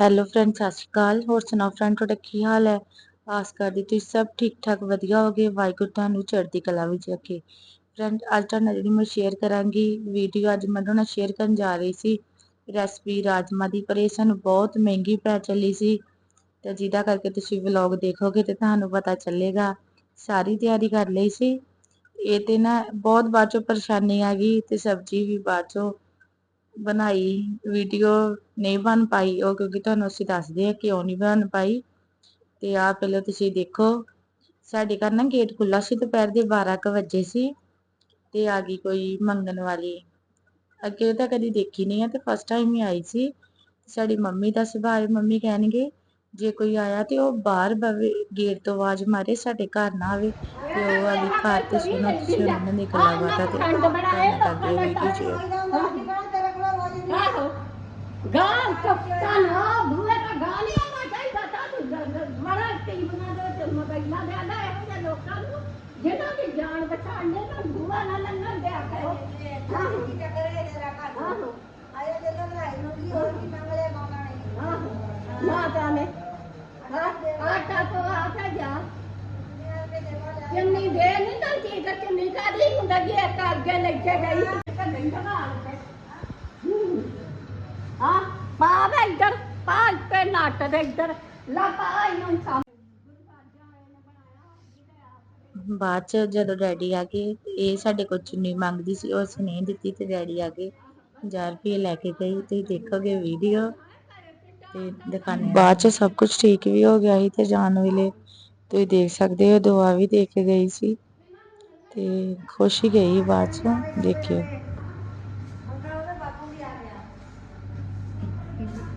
Hello friend ਸਤਿ ਸ਼੍ਰੀ ਅਕਾਲ। ਹੋਰ ਸੁਣਾਓ ਫਰੈਂਡ ਤੁਹਾਡਾ ਕੀ ਹਾਲ ਹੈ? ਆਸ ਕਰਦੀ ਤੁਸੀਂ ਸਭ ਠੀਕ ਠਾਕ, ਵਧੀਆ ਹੋਗੇ ਵਾਹਿਗੁਰੂ ਤੁਹਾਨੂੰ ਚੜ੍ਹਦੀ ਕਲਾ ਵਿੱਚ ਰੱਖੇ। ਫਰੈਂਡ ਅੱਜ ਤੁਹਾਡੇ ਜਿਹੜੀ ਮੈਂ ਸ਼ੇਅਰ ਕਰਾਂਗੀ ਵੀਡੀਓ ਅੱਜ ਮੈਂ ਤੁਹਾਡੇ ਸ਼ੇਅਰ ਕਰਨ ਜਾ ਰਹੀ ਸੀ। ਰੈਸਪੀ ਰਾਜਮਾ ਦੀ, ਪਰ ਇਹ ਸਾਨੂੰ ਬਹੁਤ ਮਹਿੰਗੀ ਪੈ ਚੱਲੀ ਸੀ। ਤੇ ਜਿਹਦਾ ਕਰਕੇ ਤੁਸੀਂ ਵਲੌਗ ਦੇਖੋਗੇ ਤੇ ਤੁਹਾਨੂੰ ਪਤਾ ਚੱਲੇਗਾ। ਸਾਰੀ ਤਿਆਰੀ ਕਰ ਲਈ ਸੀ। ਇਹ ਤੇ ਨਾ ਬਹੁਤ ਬਾਅਦ ਚੋਂ ਪਰੇਸ਼ਾਨੀ ਆ ਗਈ ਤੇ ਸਬਜ਼ੀ ਵੀ ਬਾਅਦ ਚੋਂ ਬਣਾਈ ਵੀਡੀਓ ਨਹੀਂ ਬਣ ਪਾਈ ਉਹ ਕਿਉਂਕਿ ਤੁਹਾਨੂੰ ਅਸੀਂ ਦੱਸਦੇ ਆ ਕਿਉਂ ਨਹੀਂ ਬਣ ਪਾਈ ਤੇ ਆ ਪਹਿਲਾਂ ਤੁਸੀਂ ਦੇਖੋ, ਸਾਡੇ ਘਰ ਨਾ ਗੇਟ ਖੁੱਲਾ ਸੀ, ਦੁਪਹਿਰ ਦੇ 12 ਵਜੇ ਸੀ ਤੇ ਆ ਗਈ ਕੋਈ ਮੰਗਣ ਵਾਲੀ। ਅੱਗੇ ਤਾਂ ਕਦੀ ਦੇਖੀ ਨਹੀਂ ਆ ਤੇ ਫਸਟ ਟਾਈਮ ਹੀ ਆਈ ਸੀ। ਸਾਡੀ ਮੰਮੀ ਦਾ ਸੁਭਾਅ ਮੰਮੀ ਕਹਿਣਗੇ, ਜੇ ਕੋਈ ਆਇਆ ਤੇ ਉਹ ਬਾਹਰ ਬਵੇ ਗੇਟ ਤੋਂ ਆਵਾਜ਼ ਮਾਰੇ, ਸਾਡੇ ਘਰ ਨਾ ਆਵੇ ਤੇ ਉਹ ਵਾਲੀ ਘਰ ਤੇ ਸੁਣੋ, ਤੁਸੀਂ ਉਹਨਾਂ ਦੀ ਗੱਲਾਂ ਬਾਤਾਂ ਤੇ। ਕਰਦੇ ਵੀਡੀਓ ਚ। ਨਾ ਭੂਏ ਦਾ ਗਾਲ ਹੀ ਆਉਣਾ ਚਾਹੀਦਾ ਤਾਂ ਤੂੰ ਮੜਾ ਟੀ ਬਣਾ ਦੇ ਤੇ ਮਗਲਾ ਦੇ ਆਦਾ ਇਹੋ ਜਿਹੇ ਲੋਕਾਂ ਨੂੰ ਜਿਹਨਾਂ ਦੀ ਜਾਨ ਬਚਾਉਣੇ ਤਾਂ ਭੂਆ ਨਾ ਲੰਘਣ ਦਿਆ ਕਰੋ। ਆਹੋ ਆਹੋ ਆਹੋ ਮਾਤਾ ਨੇ। ਆਟਾ ਤੋਂ ਆਟਾ ਜਾ। ਚੰਨੀ ਦੇ ਨਹੀਂ ਤਾਂ ਚੀਜ਼ ਚੰਨੀ ਕਾਦੀ ਹੁੰਦਾ ਜੀ ਇੱਕ ਅੱਗੇ ਲੈ ਕੇ ਗਈ ਤੇ ਨਹੀਂ ਢਗਾਲ ਤੇ ਹਾਂ ਪਾ ਦੇ ਇੱਧਰ ਪਾ ਇੱਧਰ। ਇਹਨੂੰ ਬਾਅਦ ਚ ਜਦੋਂ ਡੈਡੀ ਆ ਗਏ ਇਹ ਸਾਡੇ ਕੋਲ ਚੁੰਨੀ ਮੰਗਦੀ ਸੀ ਉਹ ਅਸੀਂ ਨਹੀਂ ਦਿੱਤੀ ਤੇ ਡੈਡੀ ਆ ਗਏ। 1000 ਰੁਪਏ ਲੈ ਕੇ ਗਈ ਤੁਸੀਂ ਦੇਖੋਗੇ ਵੀਡੀਓ ਤੇ ਦਿਖਾਣੇ ਬਾਅਦ ਚ ਸਭ ਕੁਝ ਠੀਕ ਵੀ ਹੋ ਗਿਆ ਸੀ ਤੇ ਜਾਣ ਵੇਲੇ ਤੁਸੀਂ ਦੇਖ ਸਕਦੇ ਹੋ ਦੁਆ ਵੀ ਦੇ ਕੇ ਗਈ ਸੀ। ਤੇ ਖੁਸ਼ ਹੀ ਗਈ ਬਾਅਦ ਚ ਦੇਖਿਓ।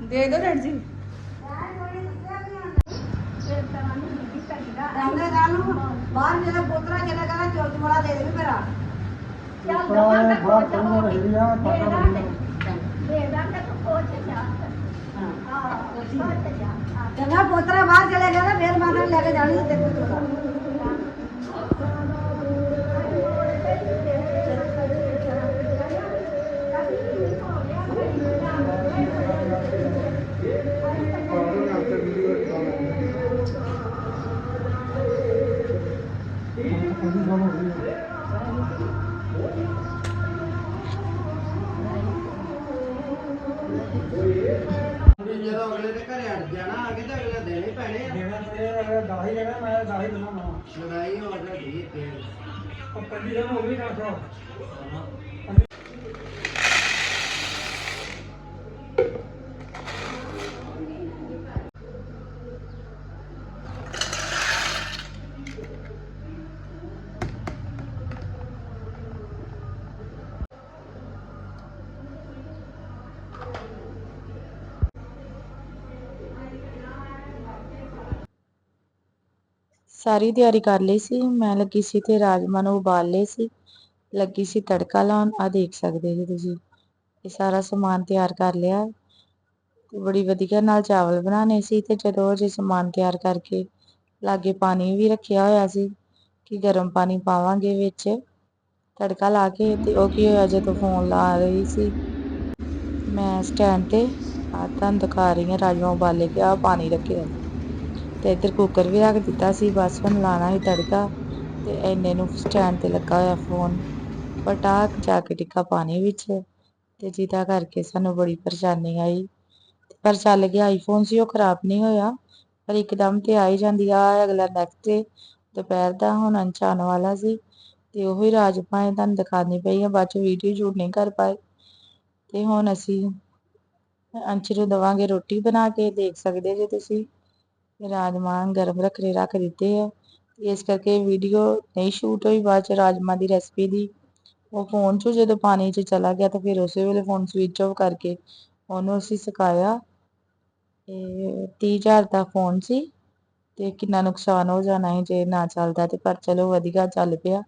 ਦੇ ਦੋ ਡੈਡ ਜੀ। ਰਾਮਦੇ ਰਾਨੂੰ ਬਾਹਰ ਮੇਰਾ ਪੋਤਰਾ ਜਿਹੜਾ ਕਹਿੰਦਾ ਚੋਚ ਮੜਾ ਦੇ ਦੇ ਮੇਰਾ ਚੱਲ ਦਵਾਂਗਾ ਬਾਹਰ ਕਰੂੰਗਾ ਰਹੀ ਆ ਪਾਪਾ ਦੇ ਤੂੰ ਕੋਚ ਜਾ। ਹਾਂ। ਕੋਚ ਜਾ। ਚੰਗਾ ਪੋਤਰਾ ਬਾਹਰ ਚਲੇ ਗਿਆ ਨਾ ਫੇਰ ਮਾਤਾ ਲੈ ਕੇ ਜਾਣੀ ਤੇ ਪੁੱਤਰਾ ਜਦੋਂ ਅਗਲੇ ਦੇ ਘਰੇ ਅੜ ਜਾਣਾ ਅੱਗੇ ਤਾਂ ਅਗਲੇ ਦੇਣੇ ਪੈਣੇ ਆ। ਦੇਣਾ ਤੇ ਦਾਹੀ ਲੈਣਾ ਮੈਂ ਦਾਹੀ ਦੇਣਾ ਨਾ ਲੜਾਈ ਹੋ ਗਈ ਤੇ ਉਹ ਪੰਜੀ ਦਾ ਹੋ ਗਈ ਨਾ ਸੋ। ਸਾਰੀ ਤਿਆਰੀ ਕਰ ਲਈ ਸੀ। ਮੈਂ ਲੱਗੀ ਸੀ ਤੇ ਰਾਜਮਾ ਨੂੰ ਉਬਾਲ ਲਏ ਸੀ। ਲੱਗੀ ਸੀ ਤੜਕਾ ਲਾਉਣ। ਆ ਦੇਖ ਸਕਦੇ ਜੀ ਤੁਸੀਂ। ਇਹ ਸਾਰਾ ਸਮਾਨ ਤਿਆਰ ਕਰ ਲਿਆ। ਤੇ ਬੜੀ ਵਧੀਆ ਨਾਲ ਚਾਵਲ ਬਣਾਉਣੇ ਸੀ ਤੇ ਜਦੋਂ ਜੇ ਸਮਾਨ ਤਿਆਰ ਕਰਕੇ ਲਾਗੇ ਪਾਣੀ ਵੀ ਰੱਖਿਆ ਹੋਇਆ ਸੀ ਕਿ ਗਰਮ ਪਾਣੀ ਪਾਵਾਂਗੇ ਵਿੱਚ, ਤੜਕਾ ਲਾ ਕੇ ਤੇ ਉਹ ਕੀ ਹੋਇਆ ਜਦੋਂ ਫੋਨ ਲਾ ਰਹੀ ਸੀ। ਮੈਂ ਸਟੈਂਡ ਤੇ ਆ ਤੁਹਾਨੂੰ ਦਿਖਾ ਰਹੀ ਹਾਂ, ਰਾਜਮਾ ਉਬਾਲੇ ਕੇ ਆ ਪਾਣੀ ਰੱਖਿਆ। ਤੇ ਇੱਧਰ ਕੁੱਕਰ ਵੀ ਰੱਖ ਦਿੱਤਾ ਸੀ, ਬਸ ਹੁਣ ਲਾਣਾ ਸੀ ਤੜਕਾ ਤੇ ਐਨੇ ਨੂੰ ਸਟੈਂਡ ਤੇ ਲੱਗਾ ਹੋਇਆ ਫੋਨ ਪਟਾਕ ਜਾ ਕੇ ਟਿੱਕਾ ਪਾਣੀ ਵਿੱਚ ਤੇ ਜਿਹਦਾ ਕਰਕੇ ਸਾਨੂੰ ਬੜੀ ਪਰੇਸ਼ਾਨੀ ਆਈ। ਪਰ ਚੱਲ ਗਿਆ ਆਈਫੋਨ ਸੀ, ਉਹ ਖਰਾਬ ਨਹੀਂ ਹੋਇਆ, ਪਰ ਇੱਕਦਮ ਤੇ ਆ ਹੀ ਜਾਂਦੀ, ਆ ਅਗਲਾ ਨੈਕਸਟ ਡੇ ਦੁਪਹਿਰ ਦਾ ਹੁਣ ਅੰਚ ਆਉਣ ਵਾਲਾ ਸੀ ਤੇ ਉਹੀ ਰਾਜ ਭਾਏ ਤੁਹਾਨੂੰ ਦਿਖਾਉਣੀ ਪਈ ਆ, ਬਾਅਦ ਚ ਵੀਡੀਓ ਸ਼ੂਟ ਨਹੀਂ ਕਰ ਪਾਏ। ਤੇ ਹੁਣ ਅਸੀਂ ਅੰਸ਼ ਨੂੰ ਦਵਾਂਗੇ ਰੋਟੀ ਬਣਾ ਕੇ, ਦੇਖ ਸਕਦੇ ਜੇ ਤੁਸੀਂ। ਰਾਜਮਾਂ ਗਰਮ ਰੱਖਣੇ ਰੱਖ ਦਿੱਤੇ ਆ। ਇਸ ਕਰਕੇ ਵੀਡੀਓ ਨਹੀਂ ਸ਼ੂਟ ਹੋਈ, ਬਾਅਦ ਚ ਰਾਜਮਾ ਦੀ ਰੈਸਪੀ ਦੀ ਉਹ ਫੋਨ 'ਚੋਂ ਜਦੋਂ ਪਾਣੀ 'ਚ ਚਲਾ ਗਿਆ ਤਾਂ ਫਿਰ ਉਸੇ ਵੇਲੇ ਫੋਨ ਸਵਿਚ ਆਫ ਕਰਕੇ ਉਹਨੂੰ ਅਸੀਂ ਸੁਕਾਇਆ। ਤੇ 30000 ਦਾ ਫੋਨ ਸੀ ਤੇ ਕਿੰਨਾ ਨੁਕਸਾਨ ਹੋ ਜਾਣਾ ਸੀ ਜੇ ਨਾ ਚੱਲਦਾ ਤੇ, ਪਰ ਚਲੋ ਵਧੀਆ ਚੱਲ ਪਿਆ।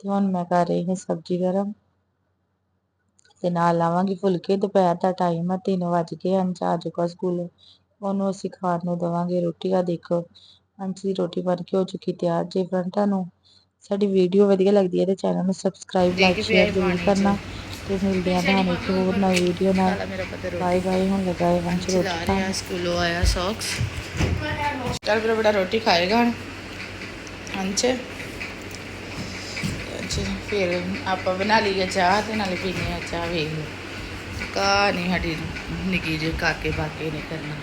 ਤੇ ਹੁਣ ਮੈਂ ਕਰ ਰਹੀ ਹਾਂ ਸਬਜ਼ੀ ਗਰਮ। ਤੇ ਨਾਲ ਲਾਵਾਂਗੀ ਫੁਲਕੇ, ਦੁਪਹਿਰ ਦਾ ਟਾਈਮ ਆ 3 ਵਜ ਗਏ ਹਨ ਆ ਚੁੱਕਾ ਸਕੂਲ ਉਹਨੂੰ ਅਸੀਂ ਖਾਣ ਨੂੰ ਦਵਾਂਗੇ ਰੋਟੀ। ਆ ਦੇਖੋ ਅੰਸ਼ ਦੀ ਰੋਟੀ ਬਣ ਕੇ ਹੋ ਚੁੱਕੀ ਤਿਆਰ। ਜੇ ਫਰੈਂਡ ਤੁਹਾਨੂੰ ਸਾਡੀ ਵੀਡੀਓ ਵਧੀਆ ਲੱਗਦੀ ਹੈ ਤੇ ਚੈਨਲ ਨੂੰ ਸਬਸਕ੍ਰਾਈਬ ਲਾਈਕ ਸ਼ੇਅਰ ਜ਼ਰੂਰ ਕਰਨਾ। ਤੇ ਮਿਲਦੇ ਆਂ ਤੁਹਾਨੂੰ ਇੱਕ ਹੋਰ ਨਵੀਂ ਵੀਡੀਓ ਨਾਲ। ਬਾਏ ਬਾਏ ਹੁਣ ਲਗਾ ਹੈ ਵੰਸ਼ ਰੋਟੀ ਖਾਣ। ਰਿਹਾ ਸਕੂਲੋਂ ਆਇਆ ਸੌਕਸ ਚੱਲ ਬੜਾ ਬੜਾ ਰੋਟੀ ਖਾਏਗਾ ਹੁਣ। ਅੰਚ ਅੱਛਾ ਫਿਰ ਆਪਾਂ ਬਣਾ ਲਈਏ ਚਾਹ ਤੇ ਨਾਲੇ ਪੀਨੇ ਆ ਚਾਹ ਵੇਖ ਲਓ। ਕਾ ਨਹੀਂ ਸਾਡੀ ਨਿੱਕੀ ਜਿਹੀ ਕਾਕੇ ਬਾਕੇ ਨੇ ਕਰਨਾ।